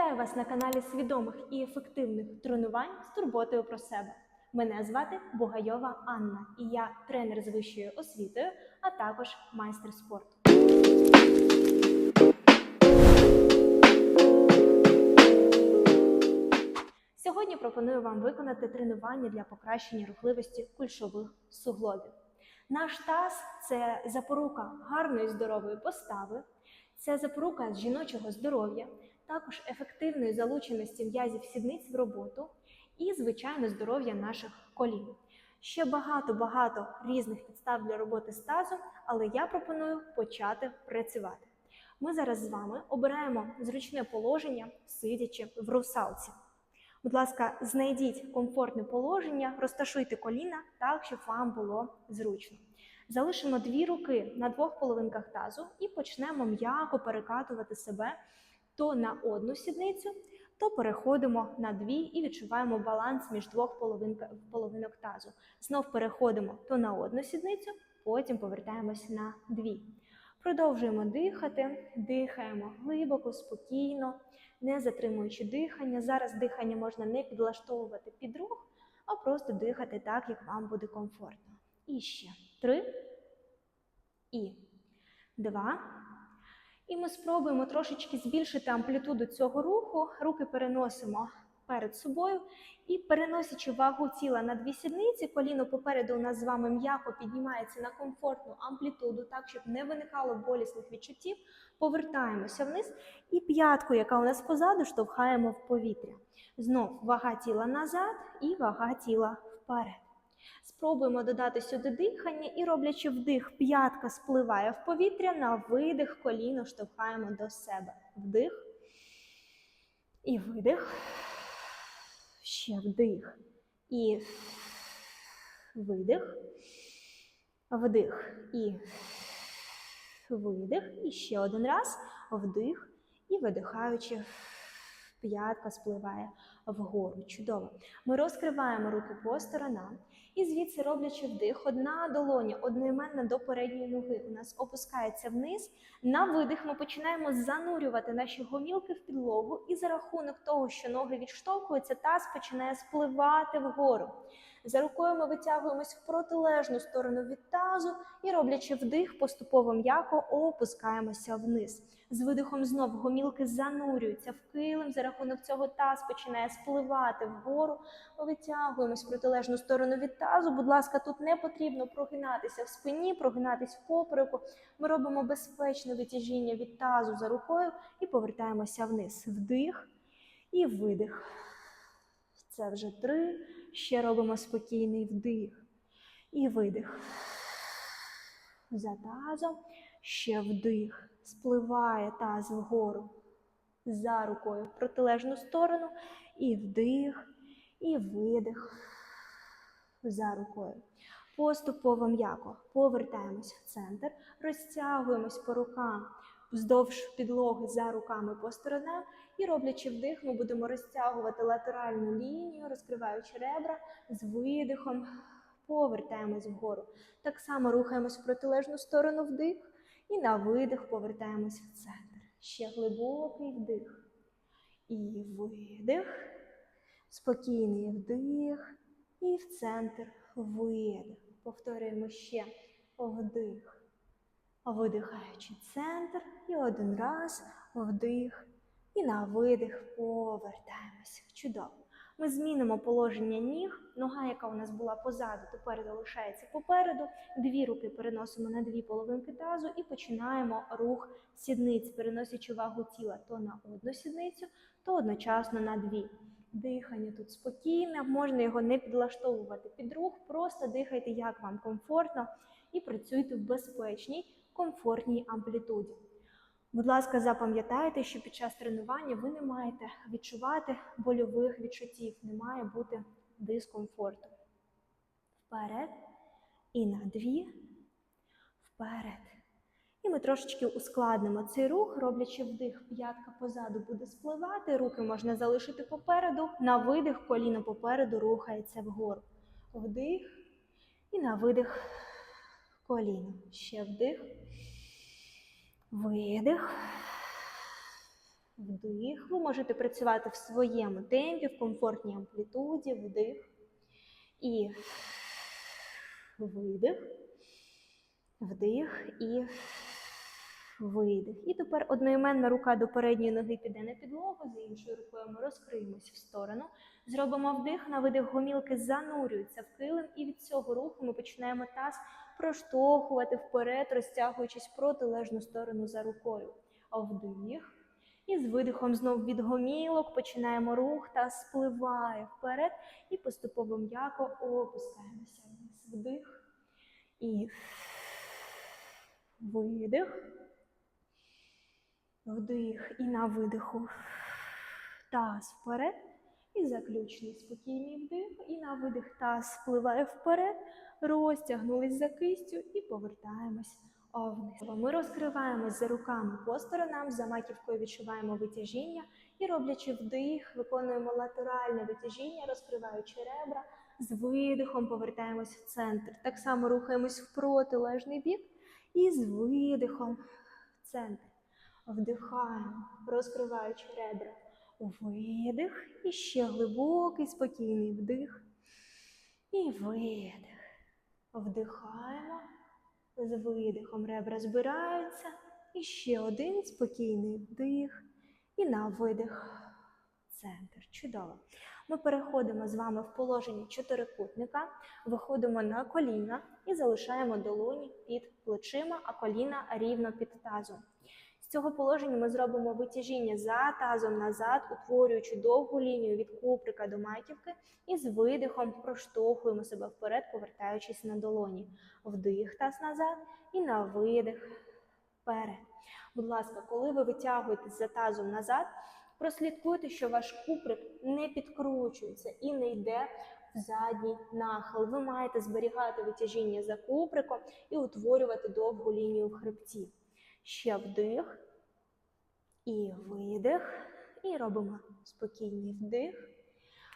Вітаю вас на каналі свідомих і ефективних тренувань з турботою про себе. Мене звати Бугайова Анна, і я тренер з вищою освітою, а також майстер спорту. Сьогодні пропоную вам виконати тренування для покращення рухливості кульшових суглобів. Наш таз це запорука гарної здорової постави, це запорука жіночого здоров'я, також ефективної залученості м'язів сідниць в роботу і, звичайно, здоров'я наших колін. Ще багато-багато різних підстав для роботи з тазом, але я пропоную почати працювати. Ми зараз з вами обираємо зручне положення, сидячи в русалці. Будь ласка, знайдіть комфортне положення, розташуйте коліна так, щоб вам було зручно. Залишимо дві руки на двох половинках тазу і почнемо м'яко перекатувати себе то на одну сідницю, то переходимо на дві і відчуваємо баланс між двох половинок тазу. Знов переходимо то на одну сідницю, потім повертаємось на дві. Продовжуємо дихати, дихаємо глибоко, спокійно, не затримуючи дихання. Зараз дихання можна не підлаштовувати під рух, а просто дихати так, як вам буде комфортно. І ще три. І два. І ми спробуємо трошечки збільшити амплітуду цього руху. Руки переносимо перед собою і переносячи вагу тіла на дві сідниці, коліно попереду у нас з вами м'яко піднімається на комфортну амплітуду, так, щоб не виникало болісних відчуттів. Повертаємося вниз і п'ятку, яка у нас позаду, штовхаємо в повітря. Знов вага тіла назад і вага тіла вперед. Спробуємо додати сюди дихання і, роблячи вдих, п'ятка спливає в повітря, на видих коліно штовхаємо до себе. Вдих і видих. Ще вдих і видих. Вдих і видих. І ще один раз. Вдих і видихаючи, п'ятка спливає вгору. Чудово. Ми розкриваємо руки по сторонам. І звідси, роблячи вдих, одна долоня одноіменна до передньої ноги у нас опускається вниз. На видих ми починаємо занурювати наші гомілки в підлогу, і за рахунок того, що ноги відштовхуються, таз починає спливати вгору. За рукою ми витягуємось в протилежну сторону від тазу і, роблячи вдих, поступово м'яко опускаємося вниз. З видихом знов гомілки занурюються в килим. За рахунок цього таз починає спливати вгору. Витягуємось в протилежну сторону від тазу. Будь ласка, тут не потрібно прогинатися в спині, прогинатись в попереку. Ми робимо безпечне витяжіння від тазу за рукою і повертаємося вниз. Вдих і видих. Це вже три. Ще робимо спокійний вдих і видих. За тазом ще вдих. Спливає таз вгору. За рукою в протилежну сторону. І вдих, і видих. За рукою. Поступово м'яко повертаємось в центр, розтягуємось по рукам вздовж підлоги за руками по сторонам. І роблячи вдих, ми будемо розтягувати латеральну лінію, розкриваючи ребра з видихом, повертаємось вгору. Так само рухаємось в протилежну сторону вдих. І на видих повертаємось в центр. Ще глибокий вдих. І видих. Спокійний вдих. І в центр видих. Повторюємо ще вдих. Видихаючи центр. І один раз вдих. І на видих повертаємося. Чудово. Ми змінимо положення ніг. Нога, яка у нас була позаду, тепер залишається попереду. Дві руки переносимо на дві половинки тазу і починаємо рух сідниць, переносячи вагу тіла то на одну сідницю, то одночасно на дві. Дихання тут спокійне, можна його не підлаштовувати під рух, просто дихайте, як вам комфортно, і працюйте в безпечній, комфортній амплітуді. Будь ласка, запам'ятайте, що під час тренування ви не маєте відчувати больових відчуттів, не має бути дискомфорту. Вперед і на дві, вперед. І ми трошечки ускладнимо цей рух, роблячи вдих, п'ятка позаду буде спливати, руки можна залишити попереду. На видих коліно попереду рухається вгору. Вдих і на видих коліно. Ще вдих. Видих. вдих. Ви можете працювати в своєму темпі, в комфортній амплітуді, вдих. І видих, вдих і видих. І тепер одноіменна рука до передньої ноги піде на підлогу, з іншою рукою ми розкриємось в сторону. Зробимо вдих, на видих гомілки занурюються в килим, і від цього руху ми починаємо таз проштовхувати вперед, розтягуючись в протилежну сторону за рукою. Вдих. І з видихом знов від гомілок починаємо рух та спливає вперед і поступово м'яко опускаємося вниз. Вдих і видих. Вдих і на видиху. Таз вперед. І заключний спокійний вдих. І на видих таз спливає вперед. Розтягнулись за кистю і повертаємось вниз. Ми розкриваємось за руками по сторонам, за маківкою відчуваємо витяжіння і роблячи вдих, виконуємо латеральне витяжіння, розкриваючи ребра. З видихом повертаємось в центр. Так само рухаємось в протилежний бік і з видихом в центр. Вдихаємо, розкриваючи ребра. Видих. І ще глибокий, спокійний вдих. І видих. Вдихаємо. З видихом ребра збираються. І ще один спокійний вдих. І на видих. Центр. Чудово. Ми переходимо з вами в положення чотирикутника, виходимо на коліна і залишаємо долоні під плечима, а коліна рівно під тазом. Цього положення ми зробимо витяжіння за тазом назад, утворюючи довгу лінію від куприка до маківки, і з видихом проштовхуємо себе вперед, повертаючись на долоні. Вдих таз назад і на видих вперед. Будь ласка, коли ви витягуєтесь за тазом назад, прослідкуйте, що ваш куприк не підкручується і не йде в задній нахил. Ви маєте зберігати витяжіння за куприком і утворювати довгу лінію в хребті. Ще вдих і видих. І робимо спокійний вдих.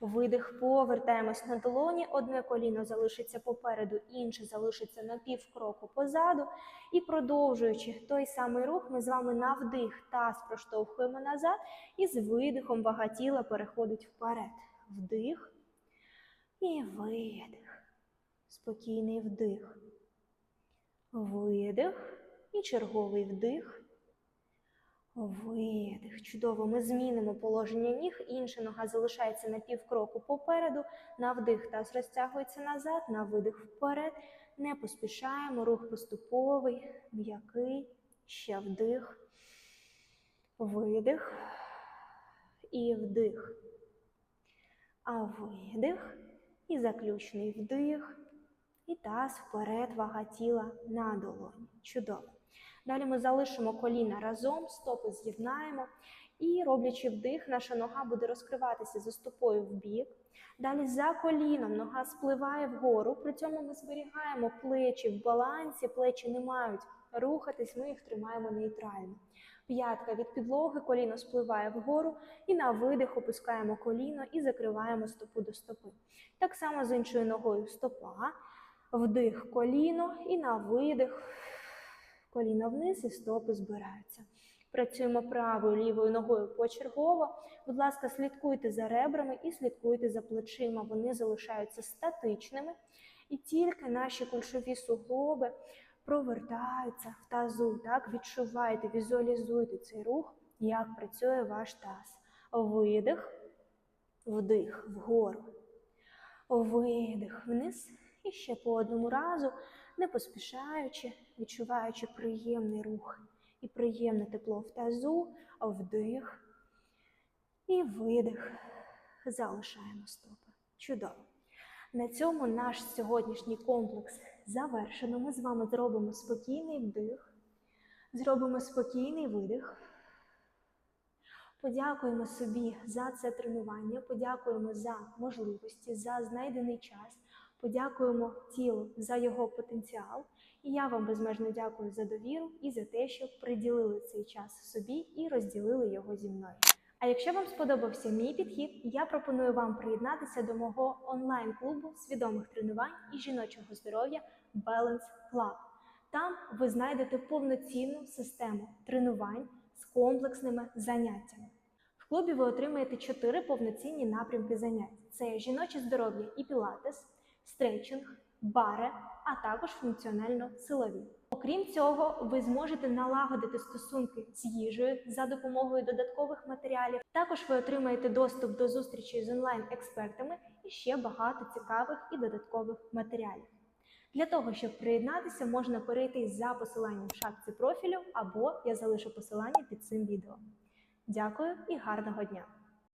Видих, повертаємось на долоні. Одне коліно залишиться попереду, інше залишиться на півкроку позаду. І продовжуючи той самий рух, ми з вами на вдих таз проштовхуємо назад. І з видихом вага тіла переходить вперед. Вдих і видих. Спокійний вдих. Видих. І черговий вдих. Видих. Чудово. Ми змінимо положення ніг. Інша нога залишається на півкроку попереду. На вдих таз розтягується назад, на видих вперед. Не поспішаємо. Рух поступовий, м'який. Ще вдих. Видих. І вдих. А видих. І заключний вдих. І таз вперед, вага тіла на долоні. Чудово. Далі ми залишимо коліна разом, стопи з'єднаємо. І, роблячи вдих, наша нога буде розкриватися за стопою в бік. Далі за коліном нога спливає вгору, при цьому ми зберігаємо плечі в балансі, плечі не мають рухатись, ми їх тримаємо нейтрально. П'ятка від підлоги, коліно спливає вгору, і на видих опускаємо коліно і закриваємо стопу до стопи. Так само з іншою ногою стопа, вдих коліно і на видих коліна вниз і стопи збираються. Працюємо правою лівою ногою почергово. Будь ласка, слідкуйте за ребрами і слідкуйте за плечима. Вони залишаються статичними. І тільки наші кульшові суглоби провертаються в тазу. Так, відчувайте, візуалізуйте цей рух, як працює ваш таз. Видих, вдих вгору. Видих вниз. І ще по одному разу, не поспішаючи, відчуваючи приємний рух і приємне тепло в тазу, вдих і видих. Залишаємо стопи. Чудово. На цьому наш сьогоднішній комплекс завершено. Ми з вами зробимо спокійний вдих, зробимо спокійний видих. Подякуємо собі за це тренування, подякуємо за можливості, за знайдений час, подякуємо тілу за його потенціал. І я вам безмежно дякую за довіру і за те, що приділили цей час собі і розділили його зі мною. А якщо вам сподобався мій підхід, я пропоную вам приєднатися до мого онлайн-клубу свідомих тренувань і жіночого здоров'я Balance Club. Там ви знайдете повноцінну систему тренувань з комплексними заняттями. В клубі ви отримаєте чотири повноцінні напрямки занять: це жіноче здоров'я і пілатес, стретчинг, баре, а також функціонально-силові. Окрім цього, ви зможете налагодити стосунки з їжею за допомогою додаткових матеріалів. Також ви отримаєте доступ до зустрічей з онлайн-експертами і ще багато цікавих і додаткових матеріалів. Для того, щоб приєднатися, можна перейти за посиланням в шапці профілю або я залишу посилання під цим відео. Дякую і гарного дня!